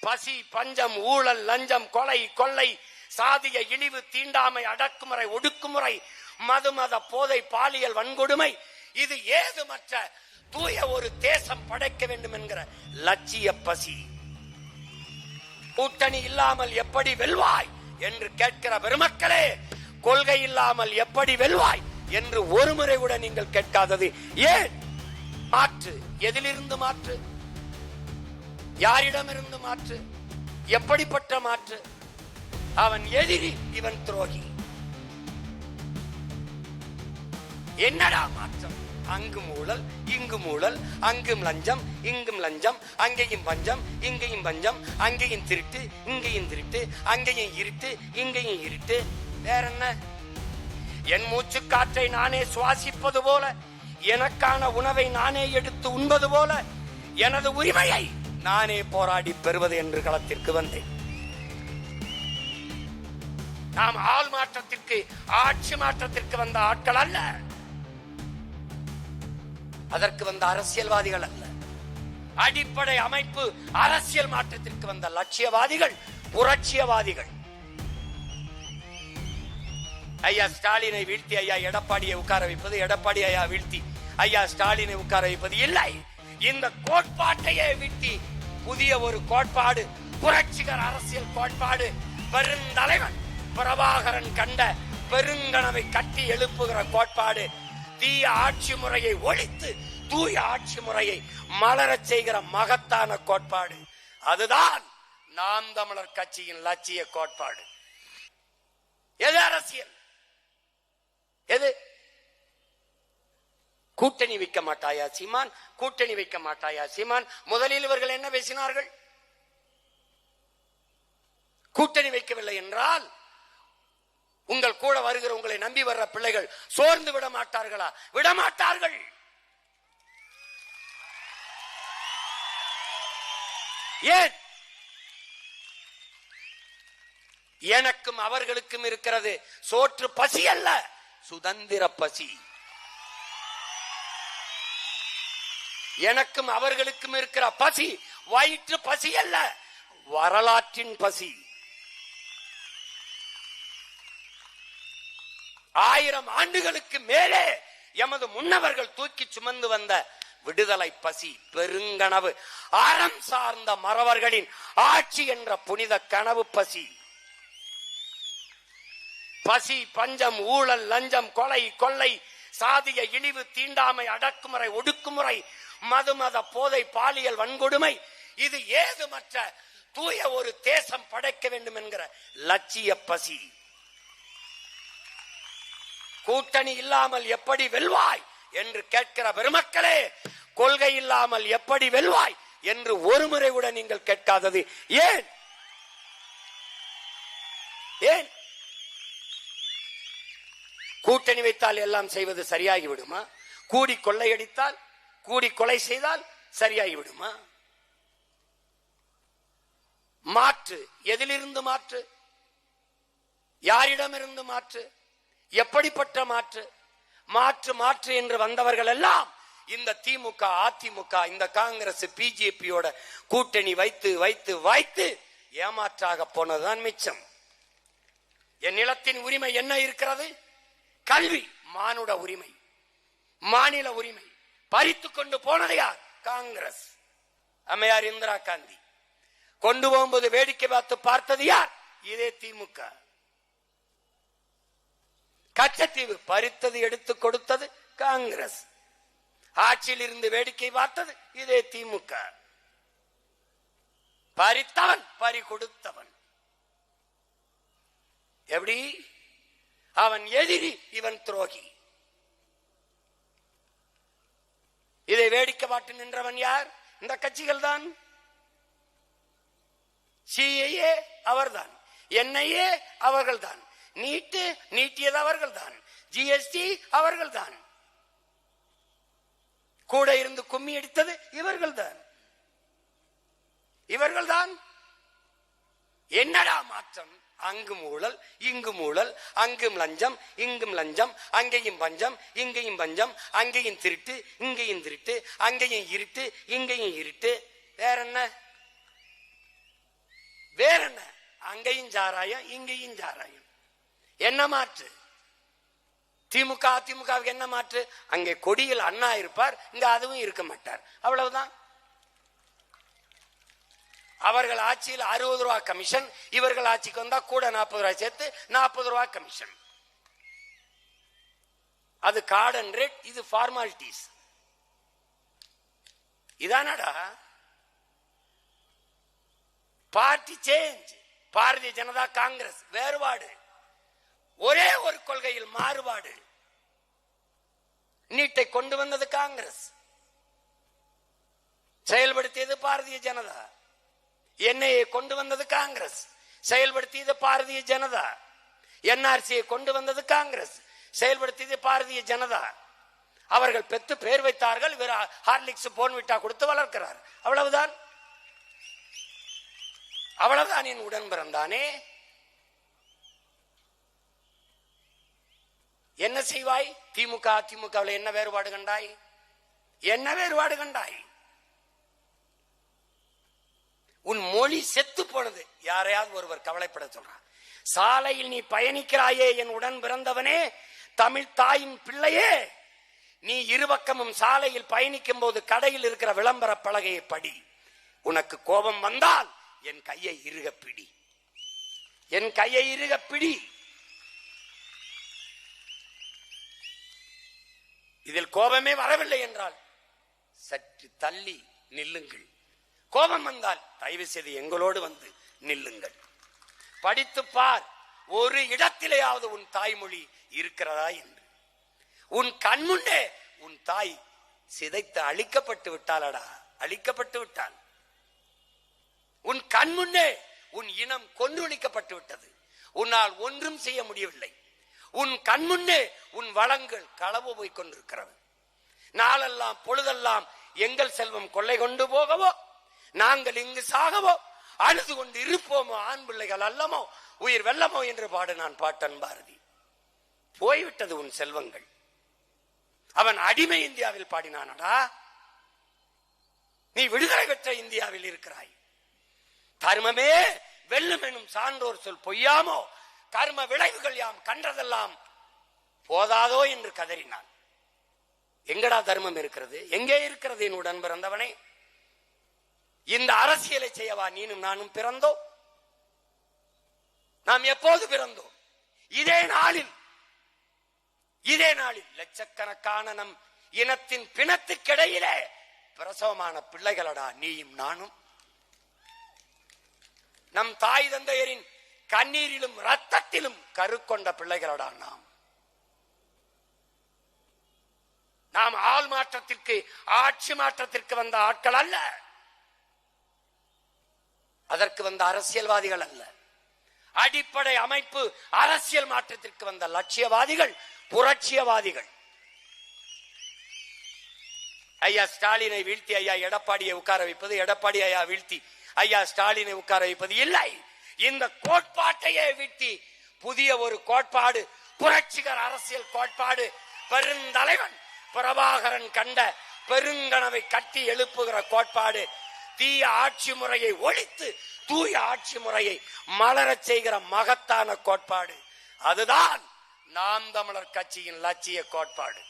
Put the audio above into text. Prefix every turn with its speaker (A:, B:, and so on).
A: பசி பஞ்சம் ஊழல் லஞ்சம் கொலை கொள்ளை சாதிய இழிவு தீண்டாமை அடக்குமுறை ஒடுக்குமுறை மதுமத போதை பாலியல் வன்கொடுமை இது ஏதுமற்ற தூய ஒரு தேசம் படைக்க வேண்டும் என்கிற லட்சிய பசி. கூட்டணி இல்லாமல் எப்படி வெல்வாய் என்று கேட்கிற பெருமக்களே கொள்கை இல்லாமல் எப்படி வெல்வாய் என்று ஒருமுறை கூட நீங்கள் கேட்காதது. ஏன்? மாற்று. எதிலிருந்து மாற்று? யாரிடமிருந்து மாற்று? எப்படிப்பட்ட மாற்று? அவன் எதிரி இவன் துரோகி. என்னடா மாற்றம்? அங்கு மூழல் இங்கு மூழல் அங்கும் லஞ்சம் இங்கும் லஞ்சம் அங்கேயும் பஞ்சம் இங்கேயும் பஞ்சம் அங்கேயும் திருட்டு இங்கேயும் திருட்டு அங்கேயும் இருட்டு இங்கேயும் இருட்டு. வேற என்ன என் மூச்சு காற்றை நானே சுவாசிப்பது போல எனக்கான உணவை நானே எடுத்து உண்பது போல எனது உரிமையை நானே போராடி பெறுவது என்று களத்திற்கு வந்தேன். நாம் ஆள் மாற்றத்திற்கு ஆட்சி மாற்றத்திற்கு வந்த ஆட்கள் அல்ல. அதற்கு வந்த அரசியல்வாதிகள் அல்ல. அடிப்படை அமைப்பு அரசியல் மாற்றத்திற்கு வந்த லட்சியவாதிகள் புரட்சியவாதிகள். ஐயா ஸ்டாலினை வீழ்த்தி ஐயா எடப்பாடியை உட்கார வைப்பது எடப்பாடி ஐயா வீழ்த்தி ஐயா ஸ்டாலினை உட்கார வைப்பது இல்லை. இந்த கோட்பாட்டையே வீழ்த்தி புதிய ஒரு கோட்பாடு புரட்சிகர அரசியல் கோட்பாடு. பெருந்தலைவன் பிரபாகரன் கண்ட பெருங்கனவை கட்டி எழுப்புகிற கோட்பாடு. தீய ஆட்சி முறையை ஒழித்து தூய ஆட்சி முறையை மலரச் செய்கிற மகத்தான கோட்பாடு. அதுதான் நாம் தமிழர் கட்சியின் லட்சிய கோட்பாடு. எது அரசியல்? எது? கூட்டணி வைக்க மாட்டாயா சீமான்? கூட்டணி வைக்க மாட்டாயா சீமான்? முதலில் இவர்கள் என்ன பேசினார்கள்? கூட்டணி வைக்கவில்லை என்றால் உங்கள் கூட வருகிற உங்களை நம்பி வர்ற பிள்ளைகள் சோர்ந்து விட மாட்டார்களா? விட மாட்டார்கள். ஏன்? எனக்கும் அவர்களுக்கும் இருக்கிறது சோற்று பசி அல்ல. சுதந்திர பசி. எனக்கும் அவர்களுக்கும் இருக்கிற பசி வயிற்று பசி அல்ல வரலாற்றின் பசி. ஆயிரம் ஆண்டுகளுக்கு மேலே எமது முன்னவர்கள் தூக்கி சுமந்து வந்த விடுதலை பசி பெருங்கனவு. அறம் சார்ந்த மறவர்களின் ஆட்சி என்ற புனித கனவு பசி. பசி பஞ்சம் ஊழல் லஞ்சம் கொலை கொள்ளை சாதிய இழிவு தீண்டாமை அடக்குமுறை ஒடுக்குமுறை மதுமத போதை பாலியல் வன்கொடுமை. இது ஏதுமற்ற தூய ஒரு தேசம் படைக்க வேண்டும் என்கிற லட்சிய பசி. கூட்டணி இல்லாமல் எப்படி வெல்வாய் என்று கேட்கிற பெருமக்களே கொள்கை இல்லாமல் எப்படி வெல்வாய் என்று ஒருமுறை கூட நீங்கள் கேட்காதது. ஏன்? ஏன்? கூட்டணி வைத்தால் எல்லாம் செய்வது சரியாகி விடுமா கூடி கொள்ளையடித்தால் கூடி கொலை செய்தால் சரியாகி விடுமா மாற்று. எதிலிருந்து மாற்று? யாரிடமிருந்து மாற்று? எப்படிப்பட்ட மாற்று? மாற்று மாற்று என்று வந்தவர்கள் எல்லாம் இந்த திமுக அதிமுக இந்த காங்கிரஸ் பிஜேபியோட கூட்டணி வைத்து வைத்து வைத்து ஏமாற்றாக போனதுதான் மிச்சம். என் நிலத்தின் உரிமை என்ன இருக்கிறது? கல்வி மானுட உரிமை. மாநில உரிமை. பறித்து கொண்டு போனது யார்? காங்கிரஸ். அம்மையார் இந்திரா காந்தி. கொண்டு போகும்போது வேடிக்கை பார்த்து பார்த்தது யார்? இதே திமுக. கச்சத்தீவு பறித்தது எடுத்து கொடுத்தது காங்கிரஸ். ஆட்சியில் இருந்து வேடிக்கை பார்த்தது இதே திமுக. பறித்தவன் பறி கொடுத்தவன். எப்படி? அவன் எதிரி இவன் துரோகி. இதை வேடிக்கை பாட்டு நின்றவன் யார்? இந்த கட்சிகள் தான் சிஐஏ அவர்தான். என்ஐஏ அவர்கள்தான். நீட்டு நீட்டியது அவர்கள்தான். ஜிஎஸ்டி அவர்கள்தான். கூட இருந்து கும்மி அடித்தது இவர்கள்தான். இவர்கள்தான். என்னடா மாற்றம்? அங்கு மூழல் இங்கு மூழல் அங்கும் லஞ்சம் இங்கும் லஞ்சம் அங்கேயும் பஞ்சம் இங்கேயும் பஞ்சம் அங்கேயும் திருட்டு இங்கேயும் திருட்டு அங்கேயும் இருட்டு இங்கேயும் இருட்டு. வேற என்ன வேற என்ன அங்கேயும் சாராயம் இங்கேயும் சாராயம் என்ன மாற்று? திமுக அதிமுகவுக்கு என்ன மாற்று? அங்கே கொடியில் அண்ணா இருப்பார் இங்க அதுவும் இருக்க மாட்டார். அவ்வளவுதான். அவர்கள் ஆட்சியில் அறுபது ரூபாய் கமிஷன் இவர்கள் ஆட்சிக்கு வந்தா கூட நாற்பது ரூபாய் சேர்த்து நாற்பது ரூபாய் கமிஷன் அது கார்டன் ரேட் இது ஃபார்மாலிட்டிஸ் இதானடா? பார்ட்டி சேஞ்ச் பாரதிய ஜனதா காங்கிரஸ் வேறுபாடு. ஒரே ஒரு கொள்கையில் மாறுபாடு. நீட்டை கொண்டு வந்தது காங்கிரஸ். செயல்படுத்தியது பாரதிய ஜனதா. என்ஐஏ கொண்டு வந்தது காங்கிரஸ். செயல்படுத்தியது பாரதிய ஜனதா. என்ஆர்சியை கொண்டு வந்தது காங்கிரஸ். செயல்படுத்தியது பாரதிய ஜனதா. அவர்கள் பெத்து பேர் வைத்தார்கள் இவர் ஹார்லிக்ஸ் போன்விட்டா கொடுத்து வளர்க்கிறார். அவ்வளவுதான். அவ்வளவுதான் என் உடன் பிறந்தானே என்ன செய்வாய்? திமுக அதிமுகவில் என்ன வேறுபாடு கண்டாய்? என்ன வேறுபாடு கண்டாய் உன் மொழி செத்து போனது. யாரையாவது ஒருவர் கவலைப்பட சொல்றார். சாலையில் நீ பயணிக்கிறாயே என் உடன் பிறந்தவனே. தமிழ் தாயின் பிள்ளையே. நீ இருபக்கமும் சாலையில் பயணிக்கும் போது கடையில் இருக்கிற விளம்பர பலகையை படி. உனக்கு கோபம் வந்தால் என் கையை இறுக பிடி. என் கையை இருக பிடி. இதில் கோபமே வரவில்லை என்றால் சற்று தள்ளி நில்லுங்கள். கோபம் வந்தால் தயவு செய்து எங்களோடு வந்து நில்லுங்கள். படித்து பார் ஒரு இடத்திலேயாவது உன் தாய்மொழி இருக்கிறதா என்று. உன் கண்முன்னே உன் தாய் சிதைத்து அழிக்கப்பட்டு விட்டாளடா? அழிக்கப்பட்டு விட்டாள். உன் கண்முன்னே உன் இனம் கொன்றொழிக்கப்பட்டு விட்டது. உன்னால் ஒன்றும் செய்ய முடியவில்லை. உன் கண்முன்னே உன் வளங்கள் களவு போய் கொண்டிருக்கிறது. நாளெல்லாம் பொழுதெல்லாம் எங்கள் செல்வம் கொள்ளை கொண்டு போகவோ? நாங்கள் இங்கு சாகவோ அழுது கொண்டு இருப்போமோ ஆண் பிள்ளைகள் அல்லமோ உயிர் வெல்லமோ என்று பாடு நான் பாட்டன் பாரதி. போய்விட்டது உன் செல்வங்கள். அவன் அடிமை இந்தியாவில் பாடினானடா. நீ விடுதலை பெற்ற இந்தியாவில் இருக்கிறாய். தர்மமே வெல்லும் எனும் சான்றோர் சொல் பொய்யாமோ கர்ம விளைவுகள் யாம் கண்டதெல்லாம் போதாதோ என்று கதறினான். எங்கடா தர்மம் இருக்கிறது? எங்கே இருக்கிறது என் உடன் பிறந்தவனே? இந்த அரசியலை செய்யவா நீனும் நானும் பிறந்தோம் நாம் எப்போது பிறந்தோம்? இதே நாளில் இதே நாளில் லட்சக்கணக்கான நம் இனத்தின் பிணத்துக்கிடையிலே பிரசவமான பிள்ளைகளடா நீயும் நானும். நம் தாய் தந்தையரின் கண்ணீரிலும் ரத்தத்திலும் கருக்கொண்ட பிள்ளைகளடா நாம். நாம் ஆள் மாற்றத்திற்கு ஆட்சி மாற்றத்திற்கு வந்த ஆட்கள் அல்ல. அதற்கு வந்த அரசியல்வாதிகள் அல்ல. அடிப்படை அமைப்பு அரசியல் மாற்றத்திற்கு வந்த லட்சியவாதிகள் புரட்சியவாதிகள். ஐயா ஸ்டாலினை வீழ்த்தி ஐயா எடப்பாடியை உட்கார வைப்பது எடப்பாடி ஐயா வீழ்த்தி ஐயா ஸ்டாலினை உட்கார வைப்பது இல்லை. இந்த கோட்பாட்டையே வீழ்த்தி புதிய ஒரு கோட்பாடு புரட்சிகர அரசியல் கோட்பாடு பெருந்தலைவன் பிரபாகரன் கண்ட பெருங்கனவை கட்டி எழுப்புகிற கோட்பாடு தீய ஆட்சி முறையை ஒழித்து தூய ஆட்சி முறையை மலரச் செய்கிற மகத்தான கோட்பாடு. அதுதான் நாம் தமிழர் கட்சியின் லட்சிய கோட்பாடு.